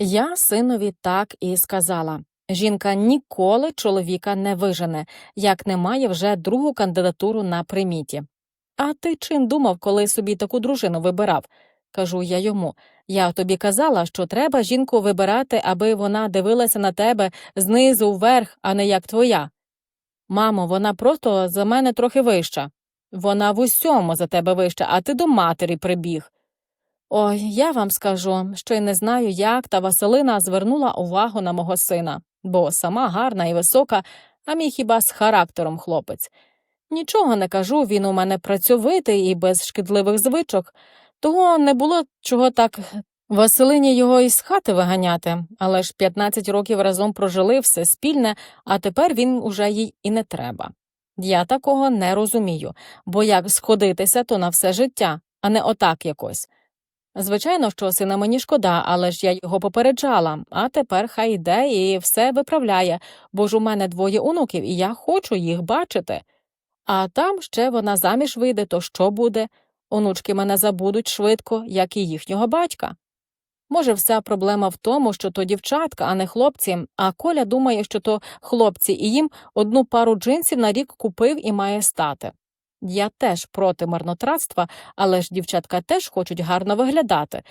Я синові так і сказала. Жінка ніколи чоловіка не вижене, як не має вже другу кандидатуру на приміті. А ти чим думав, коли собі таку дружину вибирав? кажу я йому. Я тобі казала, що треба жінку вибирати, аби вона дивилася на тебе знизу вверх, а не як твоя. Мамо, вона просто за мене трохи вища. Вона в усьому за тебе вища, а ти до матері прибіг. Ой, я вам скажу, що й не знаю, як та Василина звернула увагу на мого сина, бо сама гарна і висока, а мій хіба з характером хлопець. Нічого не кажу, він у мене працьовитий і без шкідливих звичок, того не було чого так Василині його із хати виганяти, але ж 15 років разом прожили все спільне, а тепер він уже їй і не треба. Я такого не розумію, бо як сходитися, то на все життя, а не отак якось. Звичайно, що сина мені шкода, але ж я його попереджала, а тепер хай йде і все виправляє, бо ж у мене двоє онуків, і я хочу їх бачити. А там ще вона заміж вийде, то що буде? Онучки мене забудуть швидко, як і їхнього батька. Може, вся проблема в тому, що то дівчатка, а не хлопці, а Коля думає, що то хлопці, і їм одну пару джинсів на рік купив і має стати. Я теж проти марнотратства, але ж дівчатка теж хочуть гарно виглядати,